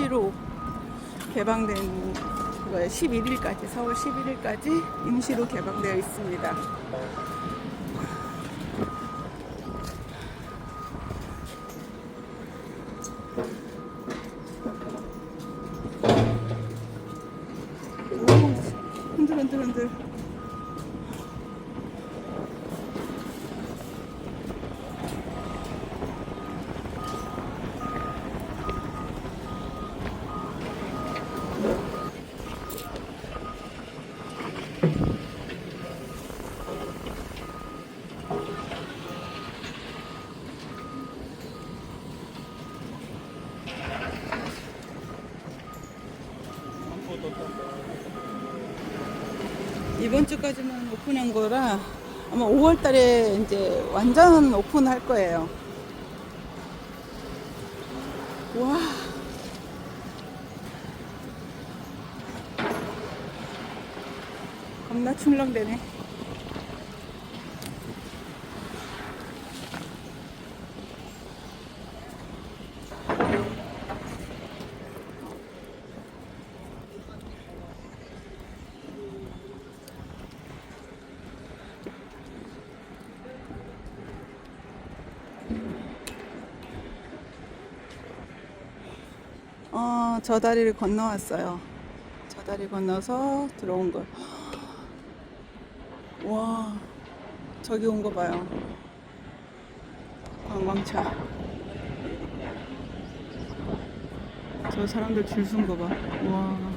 임시로 개방된 거예요. 11일까지, 4월 11일까지 임시로 개방되어 있습니다. 이번 주까지만 오픈한 거라 아마 5월 달에 이제 완전 오픈할 거예요. 와. 겁나 출렁대네. 어, 저 다리를 건너왔어요. 저 다리 건너서 들어온 걸. 와, 저기 온 거 봐요. 관광차. 저 사람들 줄 쓴 거 봐. 와.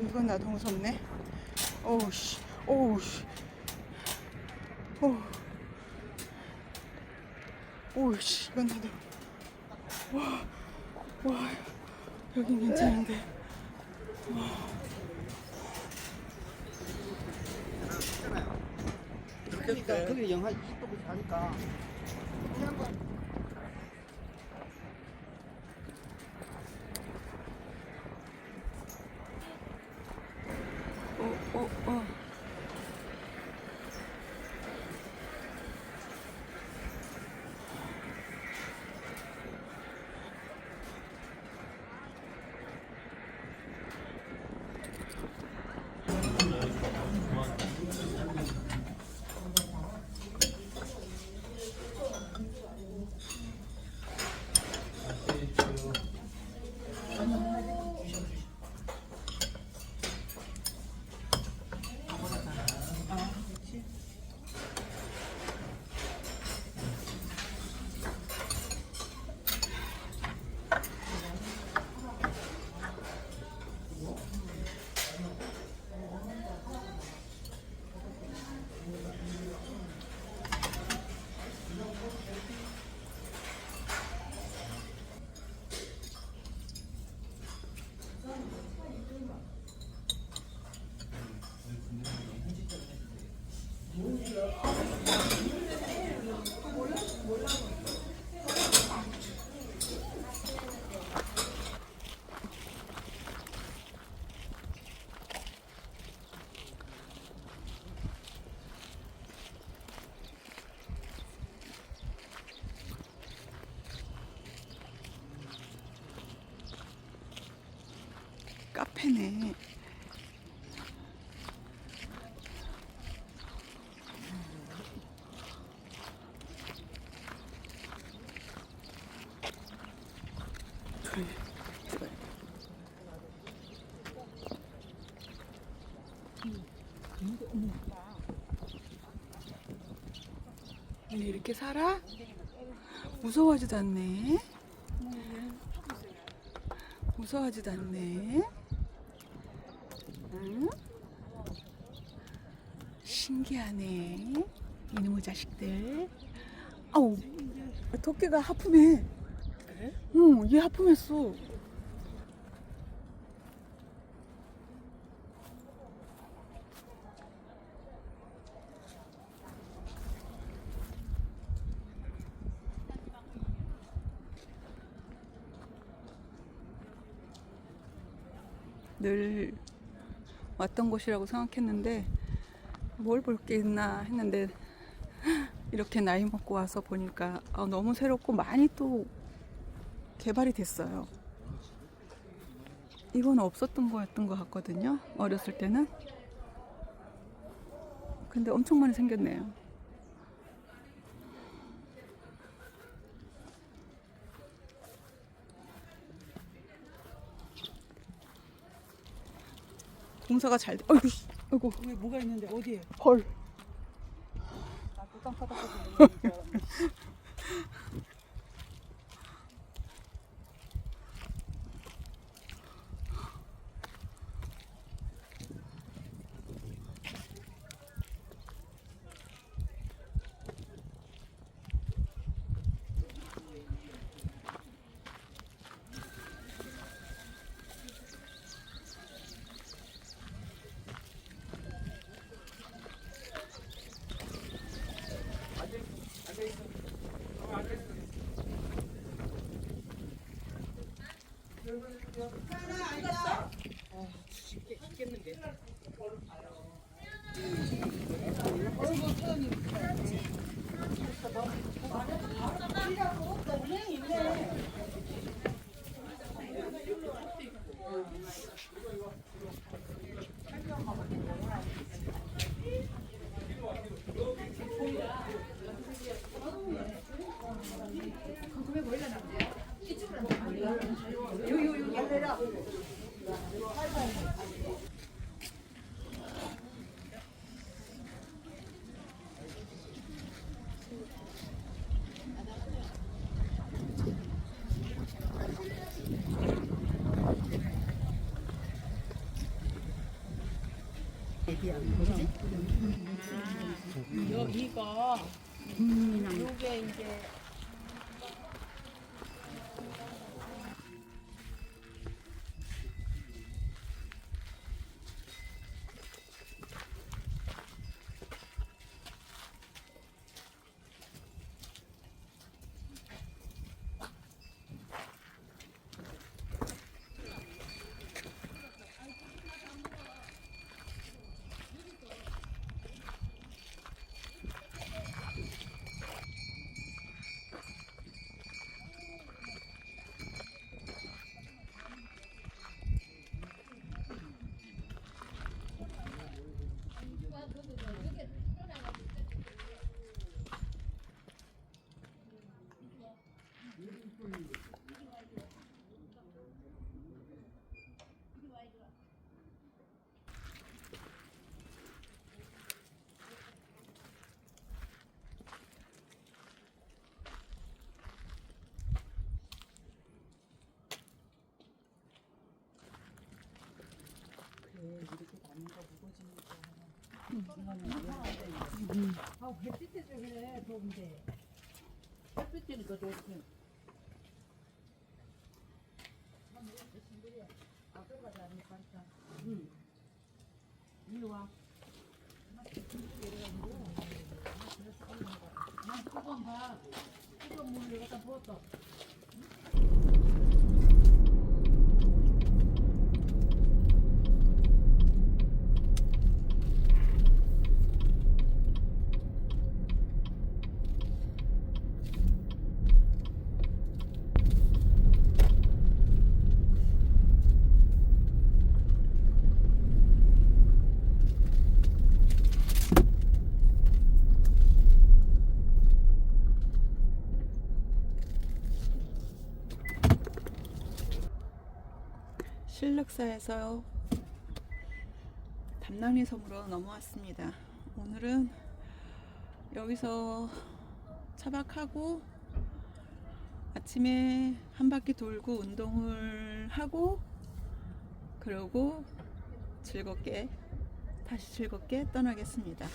이건 나도 무섭네. 오우씨, 오우씨. 오. 오우씨, 이건 나도. 와, 와, 여긴 괜찮은데. 거기 영하 20도까지 가니까 어, 어, 어. 카페네. 이렇게 살아? 무서워하지도 않네. 무서워하지도 않네. 응? 신기하네. 이놈의 자식들. 아우, 토끼가 하품해. 그래? 응, 얘 하품했어. 늘 왔던 곳이라고 생각했는데 뭘 볼 게 있나 했는데 이렇게 나이 먹고 와서 보니까 아, 너무 새롭고 많이 또 개발이 됐어요. 이건 없었던 거였던 것 같거든요. 어렸을 때는. 근데 엄청 많이 생겼네요. 공사가 잘 돼. 아이고, 씨, 아이고, 왜 뭐가 있는데 어디에? 헐. 나또 땅바닥에서 요 아 햇빛에 밥, 뜨거운 물을 갖다 부었어. 차박사에서 담낭리 섬으로 넘어왔습니다. 오늘은 여기서 차박하고 아침에 한 바퀴 돌고 운동을 하고 그러고 즐겁게 다시 즐겁게 떠나겠습니다.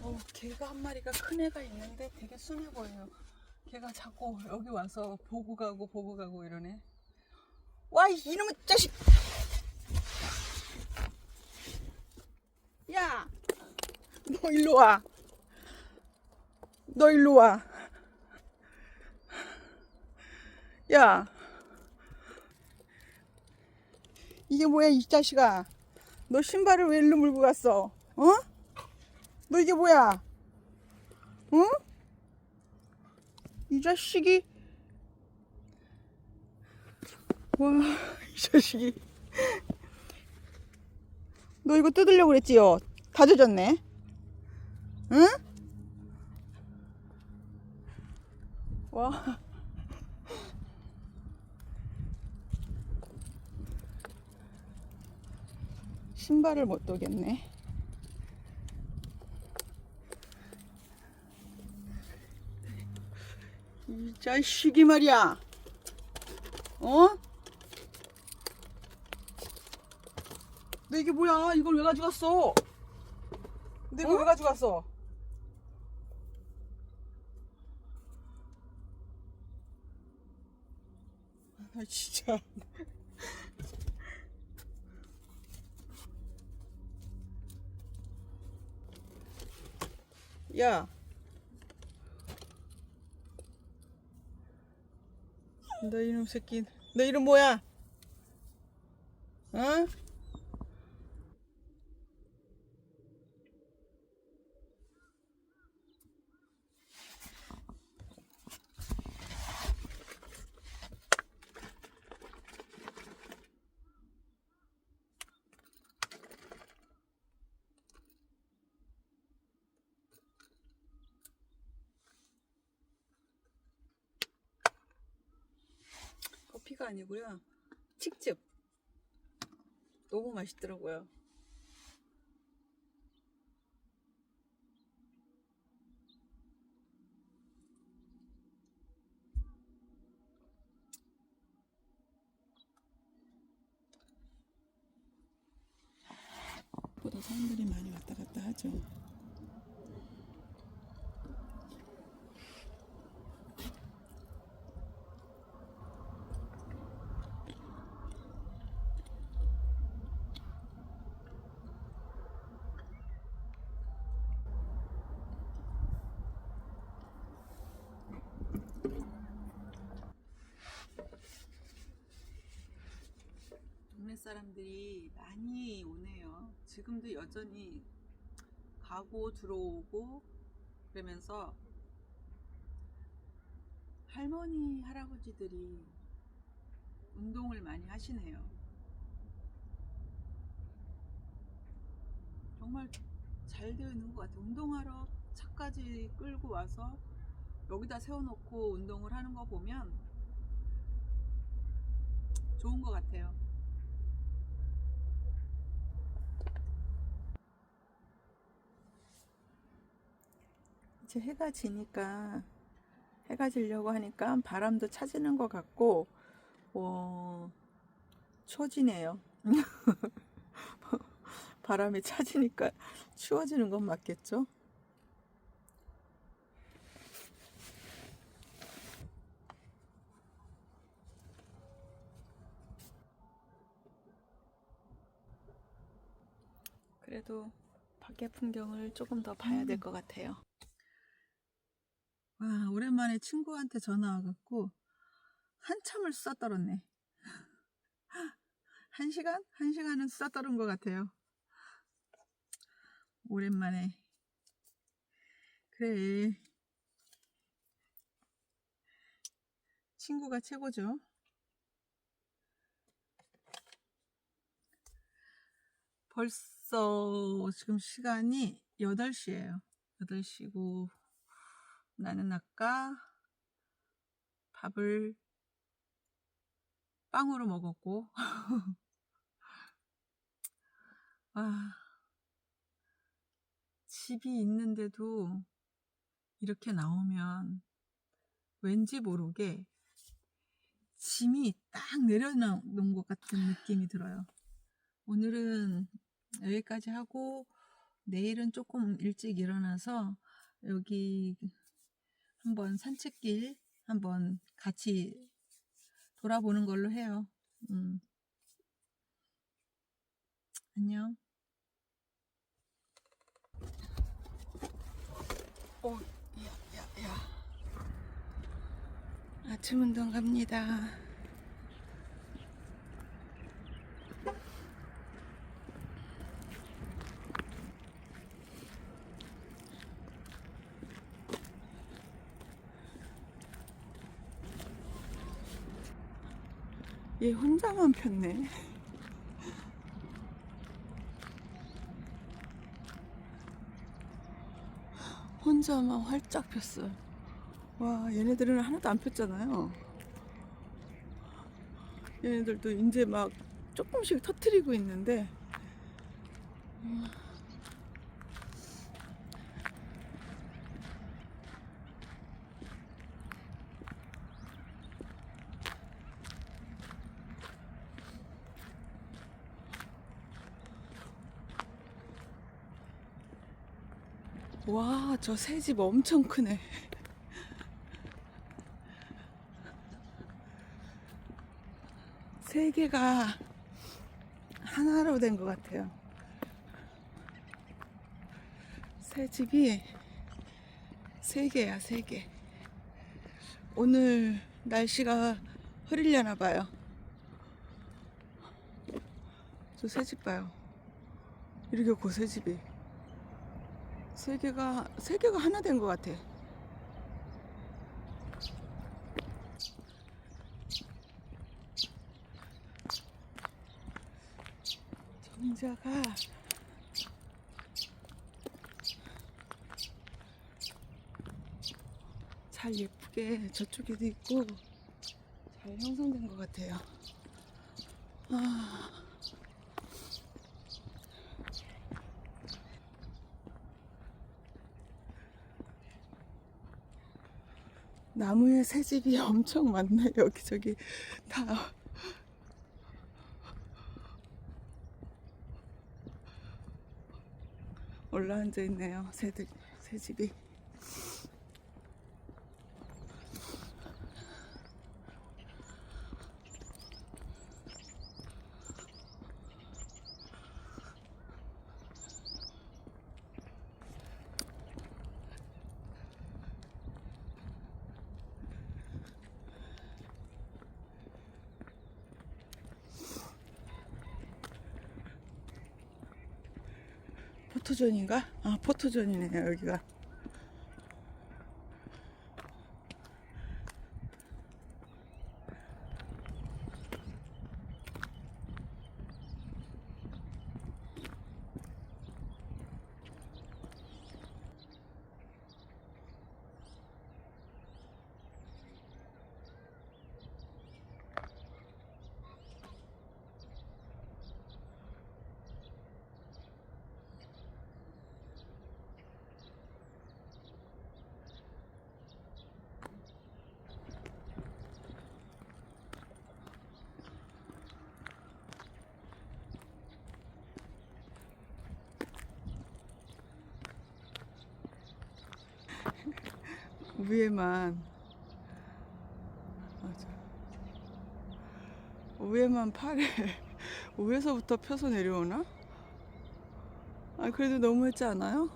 어, 개가 한 마리가 큰 애가 있는데 되게 순해 보여요. 걔가 자꾸 여기 와서 보고 가고 보고 가고 이러네. 와, 이 이놈의 자식! 야! 너 일로 와. 너 일로 와. 야! 이게 뭐야, 이 자식아. 너 신발을 왜 일로 물고 갔어? 어? 너 이게 뭐야? 응? 이 자식이 와, 이 자식이 너 이거 뜯으려고 그랬지요? 다 젖었네. 응? 와. 신발을 못 도겠네. 이 자식이 말이야. 어? 너 이게 뭐야? 이걸 왜 가져갔어? 너 이거 왜 가져갔어? 아 진짜. 야. 너 이놈 새끼. 너 이름 뭐야? 어? 아니고요. 칡즙. 너무 맛있더라고요. 보다 사람들이 많이 왔다 갔다 하죠. 사람들이 많이 오네요. 지금도 여전히 가고 들어오고 그러면서 할머니, 할아버지들이 운동을 많이 하시네요. 정말 잘 되어 있는 것 같아요. 운동하러 차까지 끌고 와서 여기다 세워놓고 운동을 하는 거 보면 좋은 것 같아요. 이제 해가 지니까 해가 지려고 하니까 바람도 차지는 것 같고 어, 추워지네요. 바람이 차지니까 추워지는 건 맞겠죠? 그래도 밖의 풍경을 조금 더 봐야 될 것 같아요. 와, 오랜만에 친구한테 전화 와갖고 한참을 수다 떨었네. 한 시간? 한 시간은 수다 떨은 것 같아요. 오랜만에. 그래. 친구가 최고죠. 벌써 지금 시간이 8시예요. 8시고 나는 아까 밥을 빵으로 먹었고 아, 집이 있는데도 이렇게 나오면 왠지 모르게 짐이 딱 내려놓은 것 같은 느낌이 들어요. 오늘은 여기까지 하고 내일은 조금 일찍 일어나서 여기 한번 산책길 한번 같이 돌아보는 걸로 해요. 음. 안녕. 어, 야, 야, 야. 아침 운동 갑니다. 얘 혼자만 폈네. 혼자만 활짝 폈어요. 와, 얘네들은 하나도 안 폈잖아요. 얘네들도 이제 막 조금씩 터트리고 있는데, 와, 저 새 집 엄청 크네. 세 개가 하나로 된 것 같아요. 새 집이 세 개야, 세 개. 오늘 날씨가 흐리려나 봐요. 저 새 집 봐요. 이렇게 고새 집이. 세 개가 세 개가 하나 된 것 같아. 정자가 잘 예쁘게 저쪽에도 있고 잘 형성된 것 같아요. 아. 나무에 새집이 엄청 많네. 여기저기. 다. 올라앉아 있네요. 새들 새집이 포토존인가? 아 포토존이네요 여기가 위에만. 맞아. 위에만 팔에 위에서부터 펴서 내려오나? 아 그래도 너무했지 않아요?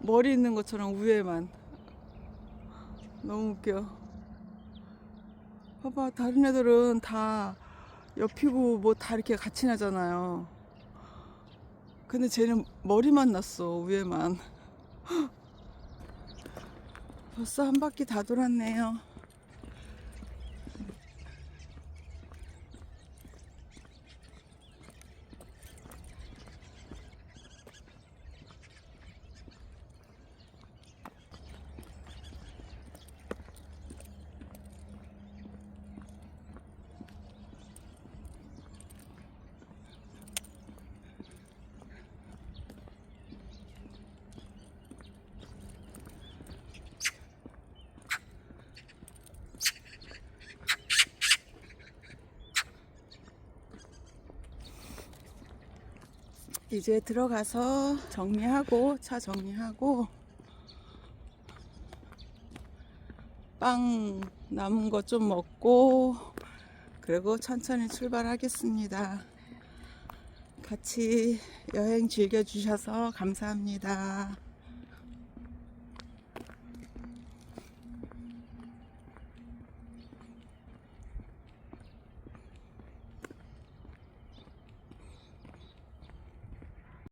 머리 있는 것처럼 위에만. 너무 웃겨. 봐봐 다른 애들은 다 옆이고 뭐 다 이렇게 같이 나잖아요. 근데 쟤는 머리만 났어 위에만 벌써 한 바퀴 다 돌았네요. 이제 들어가서 정리하고 차 정리하고 빵 남은 거좀 먹고 그리고 천천히 출발하겠습니다. 같이 여행 즐겨주셔서 감사합니다.